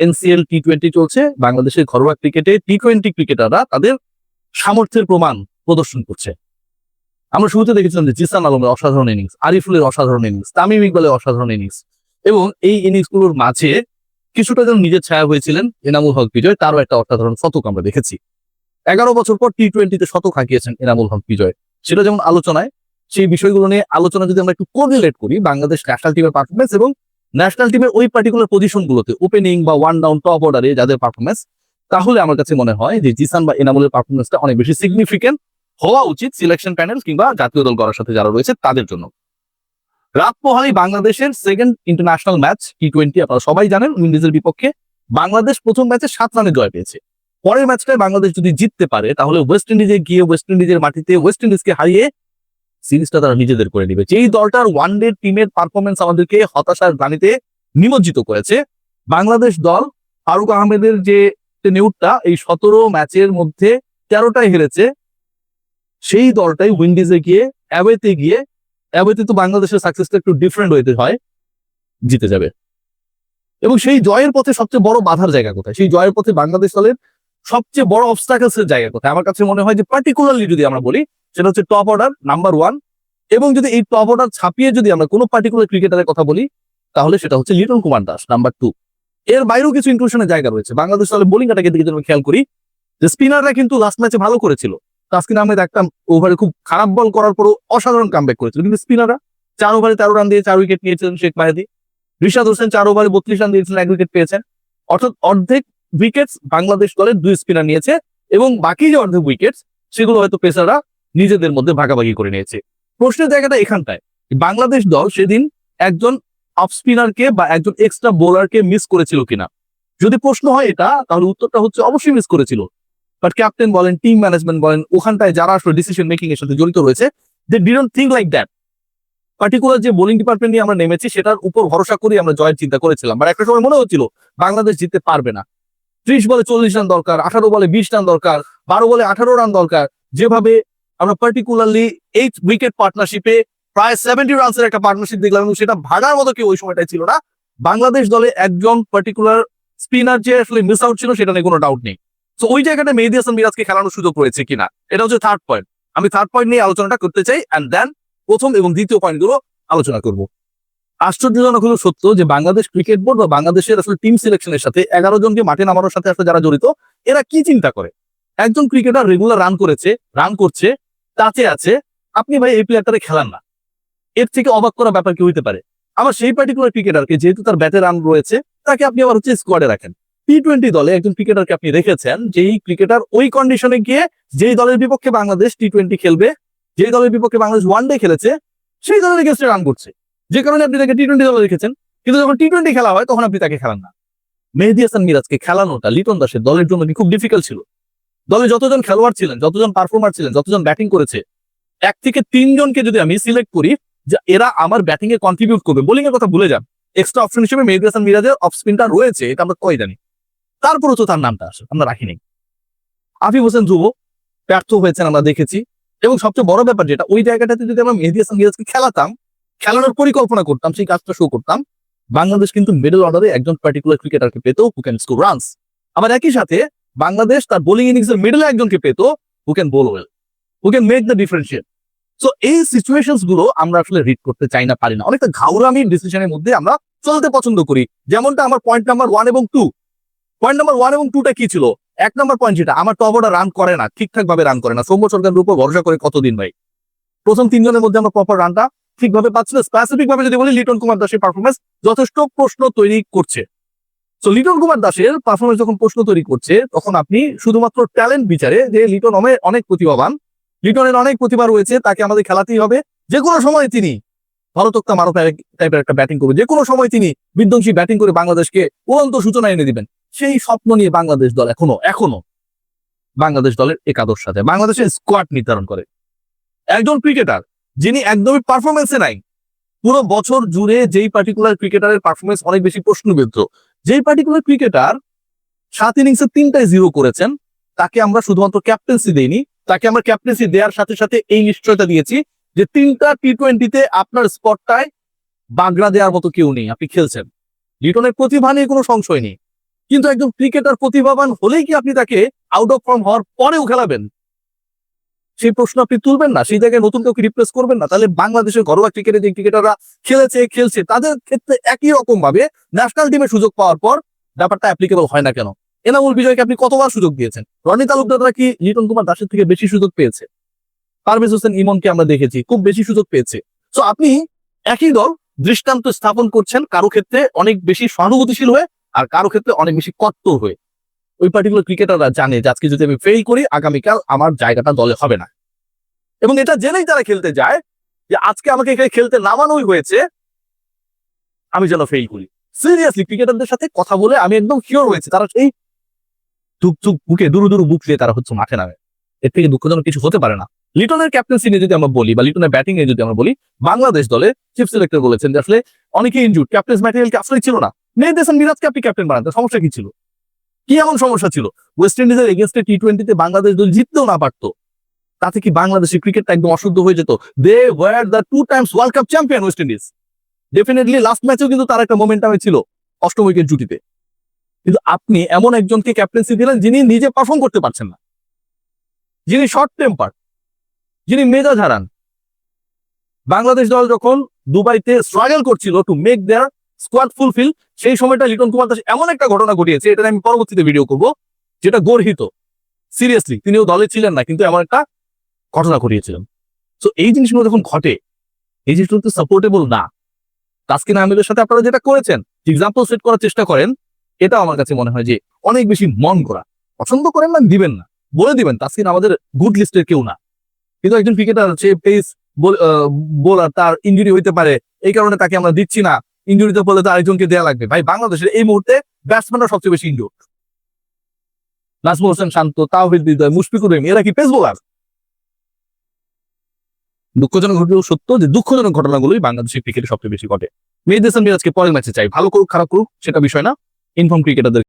NCL T twenty চলছে, বাংলাদেশের ঘরোয়া ক্রিকেটে টি টোয়েন্টি ক্রিকেটাররা তাদের সামর্থ্যের প্রমাণ প্রদর্শন করছে। আমরা শুরুতে দেখেছিলাম যে জিসান আলমের অসাধারণ ইনিংস আরিফুলের অসাধারণ ইনিংস তামিম ইকবালের অসাধারণ ইনিংস এবং এই ইনিংসগুলোর মাঝে কিছুটা যেন নিজের ছায়া হয়েছিলেন এনামুল হক বিজয়, তারও একটা অসাধারণ শতক আমরা দেখেছি। এগারো বছর পর টি টোয়েন্টিতে শতক হাঁকিয়েছেন এনামুল হক বিজয়। সেটা যেমন আলোচনায়, সেই বিষয়গুলো নিয়ে আলোচনা যদি আমরা একটু কোরিলেট করি, বাংলাদেশ ন্যাশনাল টিমের পারফরমেন্স এবং ন্যাশনাল টিমের ওই পার্টিকুলার পজিশনগুলোতে ওপেনিং বা ওয়ান ডাউন টপ অর্ডারে যাদের পারফরমেন্স তাহলে আমার কাছে মনে হয় যে জিসান বা এনামুলের পারফরমেন্সটা অনেক বেশি সিগনিফিকেন্ট হওয়া উচিত সিলেকশন প্যানেল কিংবা জাতীয় দল করার সাথে যারা রয়েছে তাদের জন্য। রাত পোহালি বাংলাদেশের second international match T twenty আপনারা সবাই জানেন উইন্ডিজের বিপক্ষে বাংলাদেশ প্রথম ম্যাচে সাত রানে জয় পেয়েছে। পরের ম্যাচটায় বাংলাদেশ যদি জিততে পারে, তাহলে ওয়েস্ট ইন্ডিজে গিয়ে ওয়েস্ট ইন্ডিজের মাটিতে ওয়েস্ট ইন্ডিজকে হারিয়ে সিরিজটা তারা নিজেদের করে নিবে। যেই দলটার ওয়ান ডে টিমের পারফরমেন্স আমাদেরকে হতাশার গানিতে নিমজ্জিত করেছে, বাংলাদেশ দল ফারুক আহমেদের যে নিউটটা এই সতেরো ম্যাচের মধ্যে তেরোটাই হেরেছে, সেই দলটাই উইন্ডিজে গিয়ে অ্যাওয়েতে গিয়ে অ্যাওয়েতে তো বাংলাদেশের সাকসেসটা একটু ডিফারেন্ট হইতে হয়, জিতে যাবে। এবং সেই জয়ের পথে সবচেয়ে বড় বাধার জায়গা কোথায়? সেই জয়ের পথে বাংলাদেশ দলের সবচেয়ে বড় অবস্টাকলস এর জায়গা কোথায়? আমার কাছে মনে হয় যে পার্টিকুলারলি যদি আমরা বলি সেটা হচ্ছে টপ অর্ডার নাম্বার ওয়ান এবং যদি এই টপ অর্ডার ছাপিয়ে যদি আমরা কোনো পার্টিকুলার ক্রিকেটারের কথা বলি, তাহলে সেটা হচ্ছে লিটন কুমার দাস নাম্বার টু এর বাইরেও কিছু ইনক্লুশনের জায়গা রয়েছে। বাংলাদেশ দলের বোলিং অ্যাটাকের দিকে যদি খেয়াল করি, যে স্পিনাররা কিন্তু লাস্ট ম্যাচে ভালো করেছিল। তাসকিন আহমেদ একটা ওভারে খুব খারাপ বল করার পরও অসাধারণ কামব্যাক করেছিল। কিন্তু স্পিনাররা চার ওভারে তেরো রান দিয়ে চার উইকেট নিয়েছিলেন শেখ মাহেদি। রিশাদ হোসেন চার ওভারে বত্রিশ রান দিয়েছিলেন, এক উইকেট পেয়েছেন। অর্থাৎ অর্ধেক উইকেট বাংলাদেশ দলের দুই স্পিনার নিয়েছে এবং বাকি যে অর্ধেক উইকেট সেগুলো হয়তো পেসাররা নিজেদের মধ্যে ভাগাভাগি করে নিয়েছে। প্রশ্নের জায়গাটা এখানটায়। বাংলাদেশ দল সেদিন একজন অফ স্পিনারকে বা একজন এক্সট্রা বোলারকে মিস করেছিল কিনা। যদি প্রশ্ন হয় এটা, তাহলে উত্তরটা হচ্ছে অবশ্যই মিস করেছিল। বাট ক্যাপ্টেন বলেন টিম ম্যানেজমেন্ট বলেন, ওখানটায় যারা আসলে ডিসিশন মেকিং এর সাথে জড়িত রয়েছে they didn't think like that particular যে বোলিং ডিপার্টমেন্ট নিয়ে আমরা নেমেছি, সেটার উপর ভরসা করে আমরা জয়ের চিন্তা করেছিলাম। বাট একটা সময় মনে হচ্ছিল, বাংলাদেশ জিততে পারবে না। ত্রিশ বলে চল্লিশ রান দরকার, আঠারো বলে বিশ রান দরকার, বারো বলে আঠারো রান দরকার। যেভাবে আমরা পার্টিকুলারলি এইট উইকেট পার্টনারশিপে প্রায় সেভেন্টি রানসের একটা পার্টনারশিপ দেখলাম এবং সেটা ভাগার মতো কেউ ওই সময়টাই ছিল না। বাংলাদেশ দলে একজন পার্টিকুলার স্পিনার যে আসলে মিস আউট ছিল সেটা নিয়ে কোনো ডাউট নেই। তো ওই জায়গাটা মেহেদি হাসান মিরাজকে খেলানোর সুযোগ রয়েছে কিনা, এটা হচ্ছে থার্ড পয়েন্ট আমি থার্ড পয়েন্ট নিয়ে আলোচনাটা করতে চাই অ্যান্ড দেন প্রথম এবং দ্বিতীয় পয়েন্টগুলো আলোচনা করব। আশ্চর্যজনক হলো সত্য যে বাংলাদেশ ক্রিকেট বোর্ড বা বাংলাদেশের আসলে টিম সিলেকশনের সাথে এগারো জনকে মাঠে নামানোর সাথে আসলে যারা জড়িত, এরা কি চিন্তা করে? একজন ক্রিকেটার রেগুলার রান করেছে রান করছে টাচে আছে, আপনি ভাই এই প্লেয়ারটারে খেলান না। এর থেকে অবাক করা ব্যাপার কি হইতে পারে? আবার সেই পার্টিকুলার ক্রিকেটারকে যেহেতু তার ব্যাটে রান রয়েছে, তাকে আপনি আবার হচ্ছে স্কোয়াডে রাখেন। টি টোয়েন্টি দলে একজন ক্রিকেটারকে আপনি রেখেছেন, যেই ক্রিকেটার ওই কন্ডিশনে গিয়ে যেই দলের বিপক্ষে বাংলাদেশ টি টোয়েন্টি খেলবে, যেই দলের বিপক্ষে বাংলাদেশ ওয়ান ডে খেলেছে, সেই দলের এগেস্টে রান করছে। যে কারণে আপনি তাকে টি টোয়েন্টি দলে রেখেছেন, কিন্তু যখন টি টোয়েন্টি খেলা হয়, তখন আপনি তাকে খেলান না। মেহেদি হাসান মিরাজকে খেলানোটা লিটন দাসের দলের জন্য খুব ডিফিকাল্ট ছিল? দলে যতজন খেলোয়াড় ছিলেন, যতজন পারফর্মার ছিলেন, যতজন ব্যাটিং করেছে, এক থেকে তিনজনকে যদি আমি সিলেক্ট করি, যে এরা আমার ব্যাটিং এ কন্ট্রিবিউট করবে। বোলিং এর কথা ভুলে যান। এক্সট্রা অপশন হিসেবে মেহেদি হাসান মিরাজের অফ স্পিনটা রয়েছে, এটা আমরা কই জানি। তারপরও তো তার নামটা আসে, আমরা রাখিনি আফিফ হোসেন ধ্রুব ব্যর্থ হয়েছেন আমরা দেখেছি। এবং সবচেয়ে বড় ব্যাপার যেটা, ওই জায়গাটাতে যদি আমরা মেহেদি হাসান মিরাজকে খেলাতাম, খেলানোর পরিকল্পনা করতাম, সেই কাজটা শো করতাম, বাংলাদেশ কিন্তু মিডল অর্ডারে একজন পার্টিকুলার ক্রিকেটারকে পেতেও হু ক্যান স্কোর রানস আবার একই সাথে বাংলাদেশ তার বোলিং ইনিংস এর মিডলে একজনকে পেত who can bowl well who can make the differentiate so এই সিচুয়েশনগুলো আমরা আসলে রিড করতে চাই না, পারি না। অনেকটা ঘাউরামি ডিসিশনের মধ্যে আমরা চলতে পছন্দ করি। যেমনটা আমার পয়েন্ট নাম্বার ওয়ান এবং টু পয়েন্ট নাম্বার ওয়ান এবং টুটা কি ছিল? এক নাম্বার পয়েন্ট যেটা, আমার অর্ডার রান করে না ঠিকঠাক ভাবে রান করে না। সৌম্য সরকারের উপর ভরসা করে কতদিন ভাই? প্রথম তিনজনের মধ্যে আমরা প্রপার রানটা ঠিকভাবে পাচ্ছি না স্পেসিফিক ভাবে যদি বলি, লিটন কুমার দাসের পারফরমেন্স যথেষ্ট প্রশ্ন তৈরি করছে। তো লিটন কুমার দাসের পারফরমেন্স যখন প্রশ্ন তৈরি করছে, তখন আপনি শুধুমাত্র ট্যালেন্ট বিচারে যে লিটন অমে- অনেক প্রতিভাবান, লিটনের অনেক প্রতিভা রয়েছে, তাকে আমাদের খেলাতেই হবে। যে কোনো সময় তিনি ভারতোক্তা মারো টাইপের একটা ব্যাটিং করবে। যে কোনো সময় তিনি বিধ্বংসী ব্যাটিং করে বাংলাদেশকে উড়ন্ত সূচনা এনে দিবেন। সেই স্বপ্ন নিয়ে বাংলাদেশ দল এখনও এখনও বাংলাদেশ দলের একাদশ সাথে বাংলাদেশের স্কোয়াড নির্ধারণ করে। একজন ক্রিকেটার যিনি একদমই পারফরমেন্সে নাই, পুরো বছর জুড়ে যেই পার্টিকুলার ক্রিকেটারের পারফরমেন্স অনেক বেশি প্রশ্নবিদ্ধ যেই পার্টিকুলার ক্রিকেটার সাত ইনিংসে তিনটায় জিরো করেছেন, তাকে আমরা শুধুমাত্র ক্যাপ্টেন্সি দেইনি, তাকে আমরা ক্যাপ্টেন্সি দেওয়ার সাথে সাথে এই নিশ্চয়তা দিয়েছি যে তিনটা টি টোয়েন্টিতে আপনার স্পটটায় বাগড়া দেওয়ার মতো কেউ নেই, আপনি খেলছেন। লিটনের প্রতিভা নিয়ে কোনো সংশয় নেই। কিন্তু একজন ক্রিকেটার প্রতিভাবান হলেই কি আপনি তাকে আউট অফ ফর্ম হওয়ার পরেও খেলাবেন? সেই প্রশ্ন আপনি তুলবেন না, সেই জায়গায় নতুন কাউকে রিপ্লেস করবেন না, তাহলে বাংলাদেশের ঘরোয়া ক্রিকেটে যে ক্রিকেটাররা খেলেছে, খেলছে, তাদের ক্ষেত্রে একই রকম ভাবে ন্যাশনাল টিমে সুযোগ পাওয়ার পর ব্যাপারটা অ্যাপ্লিকেবল হয় না কেন? এনামুল বিজয়কে আপনি কতবার সুযোগ দিয়েছেন? রনি তালুকদাররা কি লিটন কুমার দাসের থেকে বেশি সুযোগ পেয়েছে? পারভেজ হোসেন ইমনকে আমরা দেখেছি, খুব বেশি সুযোগ পেয়েছে। তো আপনি একই দল দৃষ্টান্ত স্থাপন করছেন, কারও ক্ষেত্রে অনেক বেশি সহানুভূতিশীল হয়ে আর কারও ক্ষেত্রে অনেক বেশি কট্টর হয়ে। ওই পার্টিকুলার ক্রিকেটাররা জানে যে আজকে যদি আমি ফেল করি, আগামীকাল আমার জায়গাটা দলে হবে না। এবং এটা জেনেই তারা খেলতে যায় যে আজকে আমাকে এখানে খেলতে নামানোই হয়েছে, আমি যেন ফেল করি। সিরিয়াসলি ক্রিকেটারদের সাথে কথা বলে আমি একদম শিওর হয়েছে। তারা সেই চুপ চুপ বুকে, দুরু দুরু বুক দিয়ে তারা হচ্ছে মাঠে নামে। এর থেকে দুঃখজনক কিছু হতে পারে না। লিটনের ক্যাপ্টেন্সি নিয়ে যদি আমরা বলি বা লিটনের ব্যাটিং এ যদি আমরা বলি, বাংলাদেশ দলে চিফ সিলেক্টর বলেছেন যে আসলে অনেকে ইনজুড ক্যাপ্টেন্স ম্যাটেরিয়াল আসলে ছিল না। মেহেদি হাসান মিরাজকে আপনি ক্যাপ্টেন বানাতে সমস্যা কি ছিল? কি এমন সমস্যা ছিল? ওয়েস্ট ইন্ডিজের এগেনস্টে টি টোয়েন্টিতে বাংলাদেশ দল জিততেও না পারতো। তাতে কি বাংলাদেশের ক্রিকেটটা একদম অশুদ্ধ হয়ে যেত? They were the two times world cup champion West Indies definitely last ম্যাচেও কিন্তু তার একটা মোমেন্টামে ছিল অষ্টম উইকেট জুটিতে। কিন্তু আপনি এমন একজনকে ক্যাপ্টেন্সি দিলেন যিনি নিজে পারফর্ম করতে পারছেন না। যিনি শর্ট টেম্পার যিনি মেজাজ হারান বাংলাদেশ দল যখন দুবাইতে স্ট্রাগল করছিল to make their squad fulfil সেই সময়টা লিটন কুমার দাস এমন একটা ঘটনা ঘটিয়েছে, এটা আমি পরবর্তীতে ভিডিও করব, যেটা গর্হিত। সিরিয়াসলি তিনিও দলে ছিলেন না, কিন্তু এমন একটা ঘটনা ঘটিয়েছিলেন। তো এই জিনিসগুলো যখন ঘটে, এই জিনিসগুলো সাপোর্টেবল না। তাসকিন আহমেদের সাথে আপনারা যেটা করেছেন এক্সাম্পল সেট করার চেষ্টা করেন এটা আমার কাছে মনে হয় যে অনেক বেশি মন করা পছন্দ করেন না, দিবেন না। বলে দিবেন তাসকিন আমাদের গুড লিস্টের কেউ না। কিন্তু একজন ক্রিকেটার সে পেস বোলার তার ইঞ্জুরি হইতে পারে, এই কারণে তাকে আমরা দিচ্ছি না। ইঞ্জুরিতে পড়লে তো আরেকজনকে দেওয়া লাগবে। ভাই, বাংলাদেশের এই মুহূর্তে ব্যাটসম্যানরা সবচেয়ে বেশি ইঞ্জুর নাজমুল হোসেন শান্ত, তাওহিদ হৃদয়, মুশফিকুর রহিম, এরা কি পেস বোলার দুঃখজনক ঘটলেও সত্য যে দুঃখজনক ঘটনাগুলোই বাংলাদেশের ক্রিকেটে সবচেয়ে বেশি ঘটে। মেয়েদের হাসান মিরাজকে পরের ম্যাচে চাই। ভালো করুক, খারাপ করুক, সেটা বিষয় না। ইনফর্ম ক্রিকেটারদের